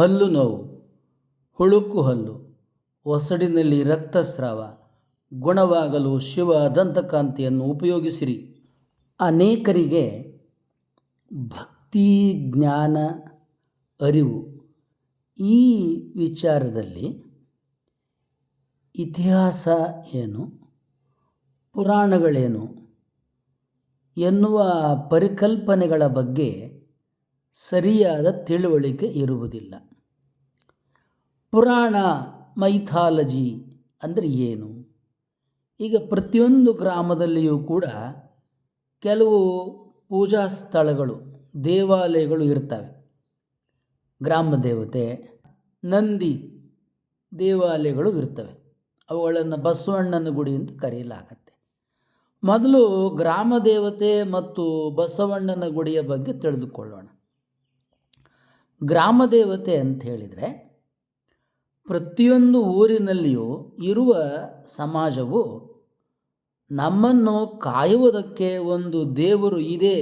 ಹಲ್ಲು ನೋವು, ಹುಳುಕು ಹಲ್ಲು, ಒಸಡಿನಲ್ಲಿ ರಕ್ತಸ್ರಾವ, ಗುಣವಾಗಲು ಶಿವ ದಂತಕಾಂತಿಯನ್ನು ಉಪಯೋಗಿಸಿರಿ. ಅನೇಕರಿಗೆ ಭಕ್ತಿ ಜ್ಞಾನ ಅರಿವು. ಈ ವಿಚಾರದಲ್ಲಿ ಇತಿಹಾಸ ಏನು, ಪುರಾಣಗಳೇನು ಎನ್ನುವ ಪರಿಕಲ್ಪನೆಗಳ ಬಗ್ಗೆ ಸರಿಯಾದ ತಿಳುವಳಿಕೆ ಇರುವುದಿಲ್ಲ. ಪುರಾಣ ಮೈಥಾಲಜಿ ಅಂದರೆ ಏನು? ಈಗ ಪ್ರತಿಯೊಂದು ಗ್ರಾಮದಲ್ಲಿಯೂ ಕೂಡ ಕೆಲವು ಪೂಜಾ ಸ್ಥಳಗಳು, ದೇವಾಲಯಗಳು ಇರ್ತವೆ. ಗ್ರಾಮ ದೇವತೆ, ನಂದಿ ದೇವಾಲಯಗಳು ಇರ್ತವೆ. ಅವುಗಳನ್ನು ಬಸವಣ್ಣನ ಗುಡಿ ಅಂತ ಕರೆಯಲಾಗತ್ತೆ. ಮೊದಲು ಗ್ರಾಮ ದೇವತೆ ಮತ್ತು ಬಸವಣ್ಣನ ಗುಡಿಯ ಬಗ್ಗೆ ತಿಳಿದುಕೊಳ್ಳೋಣ. ಗ್ರಾಮ ದೇವತೆ ಅಂತ ಹೇಳಿದರೆ ಪ್ರತಿಯೊಂದು ಊರಿನಲ್ಲಿಯೂ ಇರುವ ಸಮಾಜವು ನಮ್ಮನ್ನು ಕಾಯುವುದಕ್ಕೆ ಒಂದು ದೇವರು ಇದೆ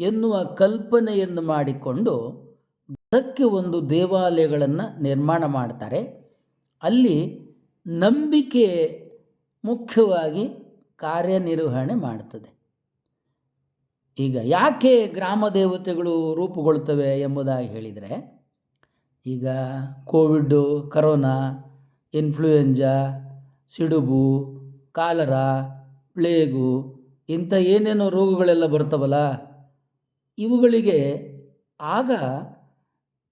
ಎನ್ನುವ ಕಲ್ಪನೆಯನ್ನು ಮಾಡಿಕೊಂಡು ಅದಕ್ಕೆ ಒಂದು ದೇವಾಲಯಗಳನ್ನು ನಿರ್ಮಾಣ ಮಾಡ್ತಾರೆ. ಅಲ್ಲಿ ನಂಬಿಕೆ ಮುಖ್ಯವಾಗಿ ಕಾರ್ಯನಿರ್ವಹಣೆ ಮಾಡ್ತದೆ. ಈಗ ಯಾಕೆ ಗ್ರಾಮ ದೇವತೆಗಳು ರೂಪುಗೊಳ್ತವೆ ಎಂಬುದಾಗಿ ಹೇಳಿದರೆ ಈಗ ಕೋವಿಡ್ಡು ಕರೋನಾ ಇನ್ಫ್ಲೂಯೆಂಜಾ ಸಿಡುಬು, ಕಾಲರ, ಪ್ಲೇಗು ಇಂಥ ಏನೇನೋ ರೋಗಗಳೆಲ್ಲ ಬರ್ತವಲ್ಲ, ಇವುಗಳಿಗೆ ಆಗ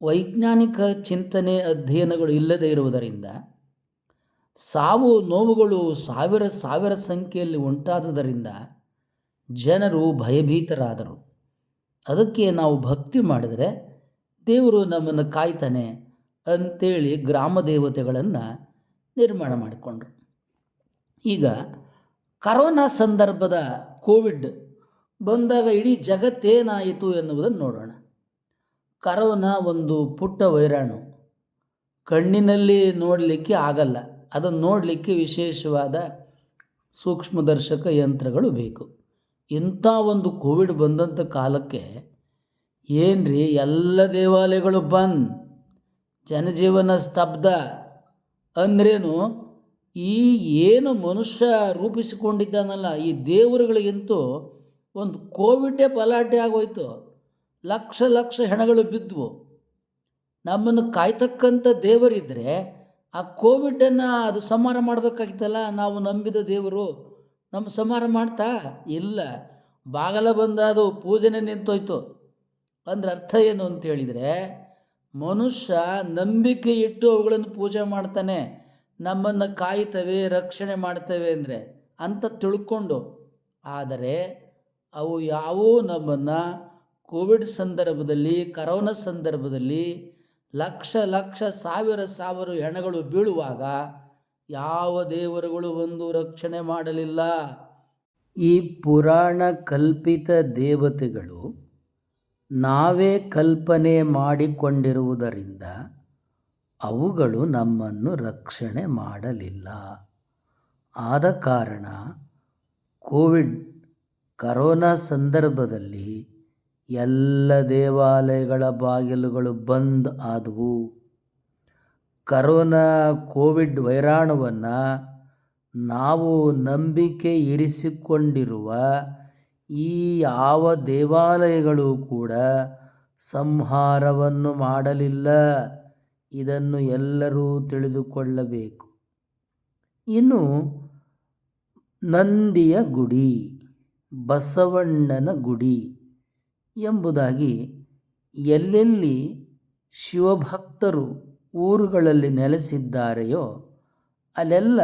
ವೈಜ್ಞಾನಿಕ ಚಿಂತನೆ ಅಧ್ಯಯನಗಳು ಇಲ್ಲದೇ ಇರುವುದರಿಂದ ಸಾವು ನೋವುಗಳು ಸಾವಿರ ಸಾವಿರ ಸಂಖ್ಯೆಯಲ್ಲಿ ಉಂಟಾದುದರಿಂದ ಜನರು ಭಯಭೀತರಾದರು. ಅದಕ್ಕೆ ನಾವು ಭಕ್ತಿ ಮಾಡಿದರೆ ದೇವರು ನಮ್ಮನ್ನು ಕಾಯ್ತಾನೆ ಅಂತೇಳಿ ಗ್ರಾಮ ದೇವತೆಗಳನ್ನು ನಿರ್ಮಾಣ ಮಾಡಿಕೊಂಡ್ರು. ಈಗ ಕರೋನಾ ಸಂದರ್ಭದ ಕೋವಿಡ್ ಬಂದಾಗ ಇಡೀ ಜಗತ್ತೇನಾಯಿತು ಎನ್ನುವುದನ್ನು ನೋಡೋಣ. ಕರೋನಾ ಒಂದು ಪುಟ್ಟ ವೈರಾಣು. ಕಣ್ಣಿನಲ್ಲಿ ನೋಡಲಿಕ್ಕೆ ಆಗಲ್ಲ. ಅದನ್ನು ನೋಡಲಿಕ್ಕೆ ವಿಶೇಷವಾದ ಸೂಕ್ಷ್ಮದರ್ಶಕ ಯಂತ್ರಗಳು ಬೇಕು. ಇಂಥ ಒಂದು ಕೋವಿಡ್ ಬಂದಂಥ ಕಾಲಕ್ಕೆ ಏನ್ರಿ ಎಲ್ಲ ದೇವಾಲಯಗಳು ಬಂದ್? ಜನಜೀವನ ಸ್ತಬ್ಧ. ಅಂದ್ರೇನು, ಈ ಏನು ಮನುಷ್ಯ ರೂಪಿಸಿಕೊಂಡಿದ್ದಾನಲ್ಲ, ಈ ದೇವರುಗಳಿಗಿಂತೂ ಒಂದು ಕೋವಿಡೇ ಪಲಾಟೆ ಆಗೋಯ್ತು. ಲಕ್ಷ ಲಕ್ಷ ಹೆಣಗಳು ಬಿದ್ದವು ನಮ್ಮನ್ನು ಕಾಯ್ತಕ್ಕಂಥ ದೇವರಿದ್ದರೆ ಆ ಕೋವಿಡನ್ನು ಅದು ಸಂಹಾರ ಮಾಡಬೇಕಾಗಿತ್ತಲ್ಲ, ನಾವು ನಂಬಿದ ದೇವರು. ನಮ್ಮ ಸಂಹಾರ ಮಾಡ್ತಾ? ಇಲ್ಲ. ಬಾಗಲ ಬಂದಾದವು, ಪೂಜೆನೇ ನಿಂತೋಯ್ತು. ಅಂದ್ರೆ ಅರ್ಥ ಏನು ಅಂತ ಹೇಳಿದರೆ, ಮನುಷ್ಯ ನಂಬಿಕೆ ಇಟ್ಟು ಅವುಗಳನ್ನು ಪೂಜೆ ಮಾಡ್ತಾನೆ, ನಮ್ಮನ್ನು ಕಾಯ್ತವೆ, ರಕ್ಷಣೆ ಮಾಡ್ತವೆ ಅಂದರೆ ಅಂತ ತಿಳ್ಕೊಂಡು, ಆದರೆ ಅವು ಯಾವೂ ನಮ್ಮನ್ನು ಕೋವಿಡ್ ಸಂದರ್ಭದಲ್ಲಿ, ಕರೋನಾ ಸಂದರ್ಭದಲ್ಲಿ ಲಕ್ಷ ಲಕ್ಷ ಸಾವಿರ ಸಾವಿರ ಹೆಣಗಳು ಬೀಳುವಾಗ ಯಾವ ದೇವರುಗಳು ಒಂದು ರಕ್ಷಣೆ ಮಾಡಲಿಲ್ಲ. ಈ ಪುರಾಣ ಕಲ್ಪಿತ ದೇವತೆಗಳು ನಾವೇ ಕಲ್ಪನೆ ಮಾಡಿಕೊಂಡಿರುವುದರಿಂದ ಅವುಗಳು ನಮ್ಮನ್ನು ರಕ್ಷಣೆ ಮಾಡಲಿಲ್ಲ. ಆದ ಕಾರಣ ಕೋವಿಡ್ ಕರೋನಾ ಸಂದರ್ಭದಲ್ಲಿ ಎಲ್ಲ ದೇವಾಲಯಗಳ ಬಾಗಿಲುಗಳು ಬಂದ್ ಆದವು. ಕರೋನಾ ಕೋವಿಡ್ ವೈರಾಣುವನ್ನು ನಾವು ನಂಬಿಕೆ ಇರಿಸಿಕೊಂಡಿರುವ ಈ ಯಾವ ದೇವಾಲಯಗಳು ಕೂಡ ಸಂಹಾರವನ್ನು ಮಾಡಲಿಲ್ಲ. ಇದನ್ನು ಎಲ್ಲರೂ ತಿಳಿದುಕೊಳ್ಳಬೇಕು. ಇನ್ನು ನಂದಿಯ ಗುಡಿ, ಬಸವಣ್ಣನ ಗುಡಿ ಎಂಬುದಾಗಿ ಎಲ್ಲೆಲ್ಲಿ ಶಿವಭಕ್ತರು ಊರುಗಳಲ್ಲಿ ನೆಲೆಸಿದ್ದಾರೆಯೋ ಅಲ್ಲೆಲ್ಲ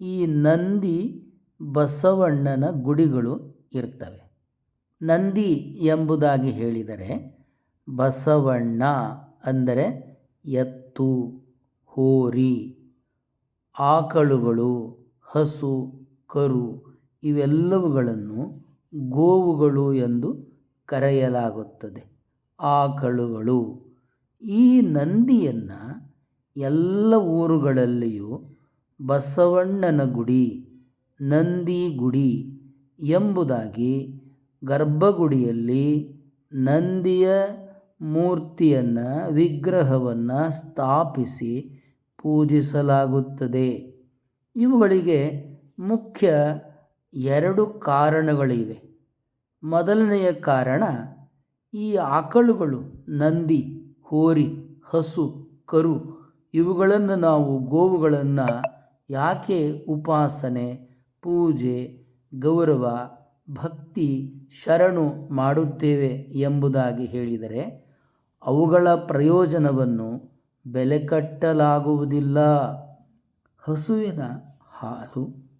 ಈ ನಂದಿ, ಬಸವಣ್ಣನ ಗುಡಿಗಳು ಇರ್ತವೆ. ನಂದಿ ಎಂಬುದಾಗಿ ಹೇಳಿದರೆ ಬಸವಣ್ಣ ಅಂದರೆ ಎತ್ತು, ಹೋರಿ, ಆಕಳುಗಳು, ಹಸು, ಕರು ಇವೆಲ್ಲವುಗಳನ್ನು ಗೋವುಗಳು ಎಂದು ಕರೆಯಲಾಗುತ್ತದೆ. ಆಕಳುಗಳು. ಈ ನಂದಿಯನ್ನು ಎಲ್ಲ ಊರುಗಳಲ್ಲಿಯೂ ಬಸವಣ್ಣನ ಗುಡಿ, ನಂದಿ ಗುಡಿ ಎಂಬುದಾಗಿ ಗರ್ಭಗುಡಿಯಲ್ಲಿ ನಂದಿಯ ಮೂರ್ತಿಯನ್ನು ವಿಗ್ರಹವನ್ನು ಸ್ಥಾಪಿಸಿ ಪೂಜಿಸಲಾಗುತ್ತದೆ. ಇವುಗಳಿಗೆ ಮುಖ್ಯ ಎರಡು ಕಾರಣಗಳಿವೆ. ಮೊದಲನೆಯ ಕಾರಣ, ಈ ಆಕಳುಗಳು, ನಂದಿ, ಹೋರಿ, ಹಸು, ಕರು, ಇವುಗಳನ್ನು ನಾವು ಗೋವುಗಳನ್ನು ಯಾಕೆ ಉಪಾಸನೆ, ಪೂಜೆ ಗೌರವ, ಭಕ್ತಿ, ಶರಣು ಮಾಡುತ್ತೇವೆ ಎಂಬುದಾಗಿ ಹೇಳಿದರೆ ಅವುಗಳ ಪ್ರಯೋಜನವನ್ನು ಬೆಲೆ ಕಟ್ಟಲಾಗುವುದಿಲ್ಲ ಹಸುವಿನ ಹಾಲು,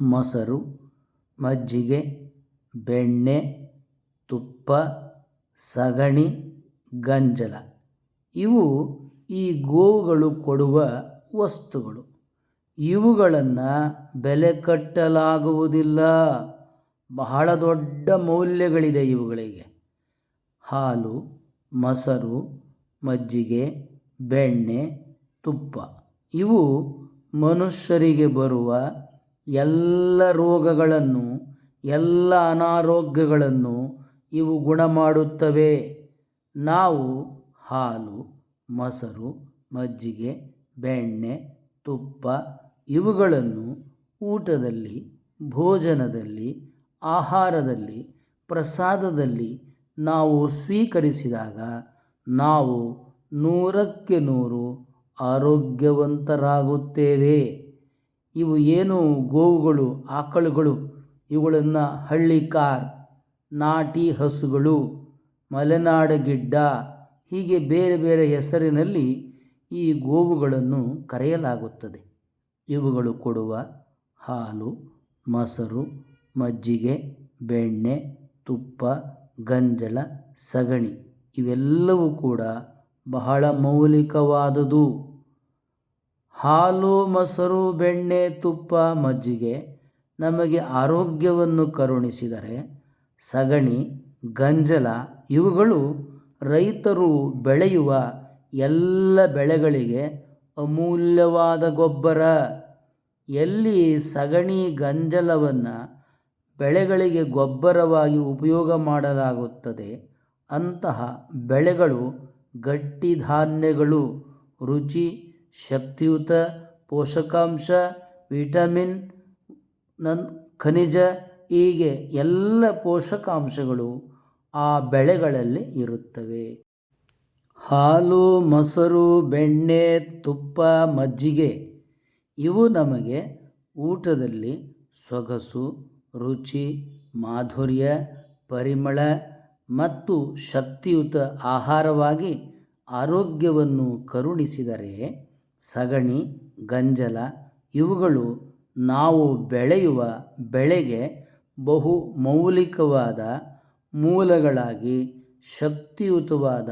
ಮೊಸರು, ಮಜ್ಜಿಗೆ, ಬೆಣ್ಣೆ, ತುಪ್ಪ, ಸಗಣಿ, ಗಂಜಲ. ಇವು ಈ ಗೋವುಗಳು ಕೊಡುವ ವಸ್ತುಗಳು. ಇವುಗಳನ್ನು ಬೆಲೆ ಕಟ್ಟಲಾಗುವುದಿಲ್ಲ. ಬಹಳ ದೊಡ್ಡ ಮೌಲ್ಯಗಳಿದೆ ಇವುಗಳಿಗೆ. ಹಾಲು, ಮೊಸರು, ಮಜ್ಜಿಗೆ, ಬೆಣ್ಣೆ, ತುಪ್ಪ. ಇವು ಮನುಷ್ಯರಿಗೆ ಬರುವ ಎಲ್ಲ ರೋಗಗಳನ್ನು, ಎಲ್ಲ ಅನಾರೋಗ್ಯಗಳನ್ನು ಇವು ಗುಣ ಮಾಡುತ್ತವೆ ನಾವು ಹಾಲು, ಮೊಸರು, ಮಜ್ಜಿಗೆ, ಬೆಣ್ಣೆ ತುಪ್ಪ ಇವುಗಳನ್ನು ಊಟದಲ್ಲಿ, ಭೋಜನದಲ್ಲಿ, ಆಹಾರದಲ್ಲಿ, ಪ್ರಸಾದದಲ್ಲಿ ನಾವು ಸ್ವೀಕರಿಸಿದಾಗ ನಾವು ನೂರಕ್ಕೆ ನೂರು ಆರೋಗ್ಯವಂತರಾಗುತ್ತೇವೆ. ಇವು ಏನು ಗೋವುಗಳು, ಆಕಳುಗಳು? ಇವುಗಳನ್ನು ಹಳ್ಳಿ ಕಾರ್, ನಾಟಿ ಹಸುಗಳು, ಮಲೆನಾಡ ಗಿಡ್ಡ, ಹೀಗೆ ಬೇರೆ ಬೇರೆ ಹೆಸರಿನಲ್ಲಿ ಈ ಗೋವುಗಳನ್ನು ಕರೆಯಲಾಗುತ್ತದೆ. ಇವುಗಳು ಕೊಡುವ ಹಾಲು, ಮೊಸರು, ಮಜ್ಜಿಗೆ, ಬೆಣ್ಣೆ, ತುಪ್ಪ, ಗಂಜಲ, ಸಗಣಿ ಇವೆಲ್ಲವೂ ಕೂಡ ಬಹಳ ಮೌಲಿಕವಾದುದು. ಹಾಲು, ಮೊಸರು, ಬೆಣ್ಣೆ, ತುಪ್ಪ, ಮಜ್ಜಿಗೆ ನಮಗೆ ಆರೋಗ್ಯವನ್ನು ಕರುಣಿಸಿದರೆ ಸಗಣಿ, ಗಂಜಲ ಇವುಗಳು ರೈತರು ಬೆಳೆಯುವ ಎಲ್ಲ ಬೆಳೆಗಳಿಗೆ ಅಮೂಲ್ಯವಾದ ಗೊಬ್ಬರ. ಎಲ್ಲಿ ಸಗಣಿ ಗಂಜಲವನ್ನು ಬೆಳೆಗಳಿಗೆ ಗೊಬ್ಬರವಾಗಿ ಉಪಯೋಗ ಮಾಡಲಾಗುತ್ತದೆ, ಅಂತಹ ಬೆಳೆಗಳು ಗಟ್ಟಿ ಧಾನ್ಯಗಳು. ರುಚಿ, ಶಕ್ತಿಯುತ, ಪೋಷಕಾಂಶ, ವಿಟಮಿನ್, ನನ್ ಖನಿಜ, ಹೀಗೆ ಎಲ್ಲ ಪೋಷಕಾಂಶಗಳು ಆ ಬೆಳೆಗಳಲ್ಲಿ ಇರುತ್ತವೆ. ಹಾಲು, ಮೊಸರು, ಬೆಣ್ಣೆ, ತುಪ್ಪ, ಮಜ್ಜಿಗೆ. ಇವು ನಮಗೆ ಊಟದಲ್ಲಿ ಸೊಗಸು, ರುಚಿ, ಮಾಧುರ್ಯ, ಪರಿಮಳ ಮತ್ತು ಶಕ್ತಿಯುತ ಆಹಾರವಾಗಿ ಆರೋಗ್ಯವನ್ನು ಕರುಣಿಸಿದರೆ ಸಗಣಿ, ಗಂಜಲ ಇವುಗಳು ನಾವು ಬೆಳೆಯುವ ಬೆಳೆಗೆ ಬಹು ಮೌಲಿಕವಾದ ಮೂಲಗಳಾಗಿ ಶಕ್ತಿಯುತವಾದ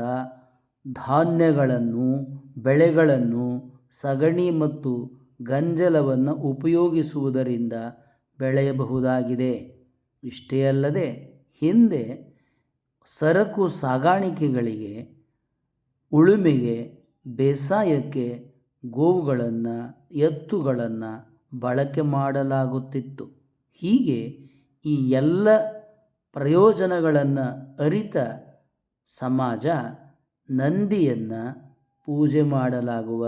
ಧಾನ್ಯಗಳನ್ನು, ಬೆಳೆಗಳನ್ನು, ಸಗಣಿ ಮತ್ತು ಗಂಜಲವನ್ನು ಉಪಯೋಗಿಸುವುದರಿಂದ ಬೆಳೆಯಬಹುದಾಗಿದೆ. ಇಷ್ಟೇ ಅಲ್ಲದೆ, ಹಿಂದೆ ಸರಕು ಸಾಗಾಣಿಕೆಗಳಿಗೆ, ಉಳುಮೆಗೆ, ಬೇಸಾಯಕ್ಕೆ ಗೋವುಗಳನ್ನು, ಎತ್ತುಗಳನ್ನು ಬಳಕೆ ಮಾಡಲಾಗುತ್ತಿತ್ತು. ಹೀಗೆ ಈ ಎಲ್ಲ ಪ್ರಯೋಜನಗಳನ್ನು ಅರಿತ ಸಮಾಜ ನಂದಿಯನ್ನು ಪೂಜೆ ಮಾಡಲಾಗುವ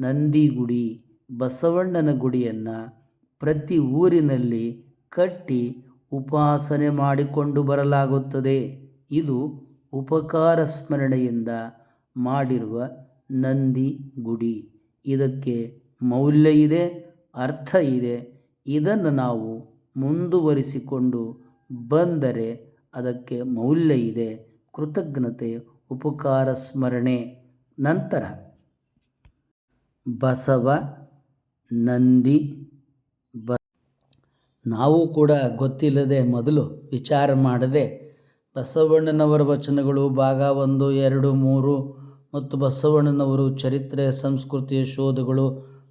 ನಂದಿ ಗುಡಿ ಬಸವಣ್ಣನ ಗುಡಿಯನ್ನು ಪ್ರತಿ ಊರಿನಲ್ಲಿ ಕಟ್ಟಿ ಉಪಾಸನೆ ಮಾಡಿಕೊಂಡು ಬರಲಾಗುತ್ತದೆ. ಇದು ಉಪಕಾರ ಸ್ಮರಣೆಯಿಂದ ಮಾಡಿರುವ ನಂದಿ ಗುಡಿ. ಇದಕ್ಕೆ ಮೌಲ್ಯ ಇದೆ, ಅರ್ಥ ಇದೆ. ಇದನ್ನು ನಾವು ಮುಂದುವರಿಸಿಕೊಂಡು ಬಂದರೆ ಅದಕ್ಕೆ ಮೌಲ್ಯ ಇದೆ. ಕೃತಜ್ಞತೆ ಉಪಕಾರ ಸ್ಮರಣೆ. ನಂತರ ಬಸವ ನಂದಿ ಬ ನಾವು ಕೂಡ ಗೊತ್ತಿಲ್ಲದೆ ಮೊದಲು ವಿಚಾರ ಮಾಡದೆ ಬಸವಣ್ಣನವರ ವಚನಗಳು ಭಾಗ ಒಂದು, ಎರಡು, ಮೂರು ಮತ್ತು ಬಸವಣ್ಣನವರು ಚರಿತ್ರೆ ಸಂಸ್ಕೃತಿಯ ಶೋಧಗಳು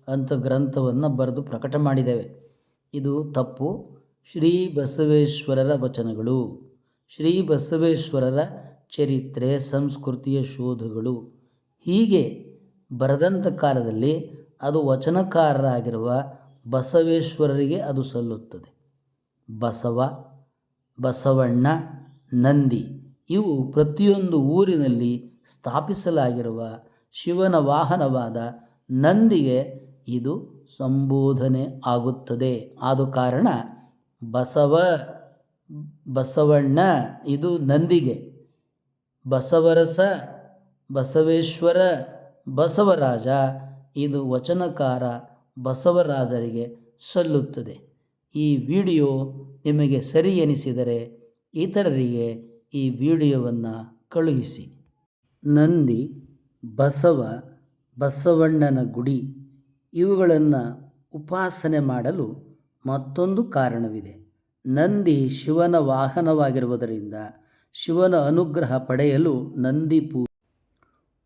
ಅಂತ ಗ್ರಂಥವನ್ನು ಬರೆದು ಪ್ರಕಟ ಮಾಡಿದ್ದೇವೆ ಇದು ತಪ್ಪು. ಶ್ರೀ ಬಸವೇಶ್ವರರ ವಚನಗಳು. ಶ್ರೀ ಬಸವೇಶ್ವರರ ಚರಿತ್ರೆ, ಸಂಸ್ಕೃತಿಯ ಶೋಧಗಳು. ಹೀಗೆ ಬರೆದಂಥ ಕಾಲದಲ್ಲಿ ಅದು ವಚನಕಾರರಾಗಿರುವ ಬಸವೇಶ್ವರರಿಗೆ ಅದು ಸಲ್ಲುತ್ತದೆ. ಬಸವ, ಬಸವಣ್ಣ, ನಂದಿ ಇವು ಪ್ರತಿಯೊಂದು ಊರಿನಲ್ಲಿ ಸ್ಥಾಪಿಸಲಾಗಿರುವ ಶಿವನ ವಾಹನವಾದ ನಂದಿಗೆ ಇದು ಸಂಬೋಧನೆ ಆಗುತ್ತದೆ. ಆದ ಕಾರಣ ಬಸವ, ಬಸವಣ್ಣ ಇದು ನಂದಿಗೆ. ಬಸವರಸ, ಬಸವೇಶ್ವರ, ಬಸವರಾಜ. ಇದು ವಚನಕಾರ ಬಸವರಾಜರಿಗೆ ಸಲ್ಲುತ್ತದೆ. ಈ ವಿಡಿಯೋ ನಿಮಗೆ ಸರಿ ಎನಿಸಿದರೆ ಇತರರಿಗೆ ಈ ವಿಡಿಯೋವನ್ನು ಕಳುಹಿಸಿ. ನಂದಿ, ಬಸವ, ಬಸವಣ್ಣನ ಗುಡಿ ಇವುಗಳನ್ನು ಉಪಾಸನೆ ಮಾಡಲು ಮತ್ತೊಂದು ಕಾರಣವಿದೆ. ನಂದಿ ಶಿವನ ವಾಹನವಾಗಿರುವುದರಿಂದ ಶಿವನ ಅನುಗ್ರಹ ಪಡೆಯಲು ನಂದಿ ಪೂ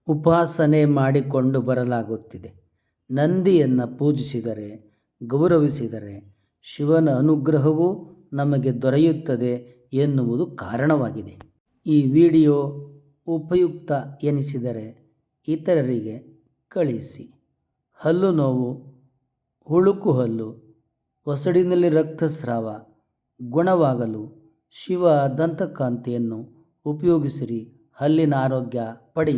ಉಪಾಸನೆ ಮಾಡಿಕೊಂಡು ಬರಲಾಗುತ್ತಿದೆ. ನಂದಿಯನ್ನು ಪೂಜಿಸಿದರೆ, ಗೌರವಿಸಿದರೆ ಶಿವನ ಅನುಗ್ರಹವೂ ನಮಗೆ ದೊರೆಯುತ್ತದೆ ಎನ್ನುವುದು ಕಾರಣವಾಗಿದೆ. ಈ ವಿಡಿಯೋ ಉಪಯುಕ್ತ ಎನಿಸಿದರೆ ಇತರರಿಗೆ ಕಳಿಸಿ. ಹಲ್ಲು ನೋವು, ಹುಳುಕು ಹಲ್ಲು, ಒಸಡಿನಲ್ಲಿ ರಕ್ತಸ್ರಾವ, ಗುಣವಾಗಲು ಶಿವ ದಂತಕಾಂತಿಯನ್ನು ಉಪಯೋಗಿಸಿರಿ ಹಲ್ಲಿನ ಆರೋಗ್ಯ ಪಡೆಯಿ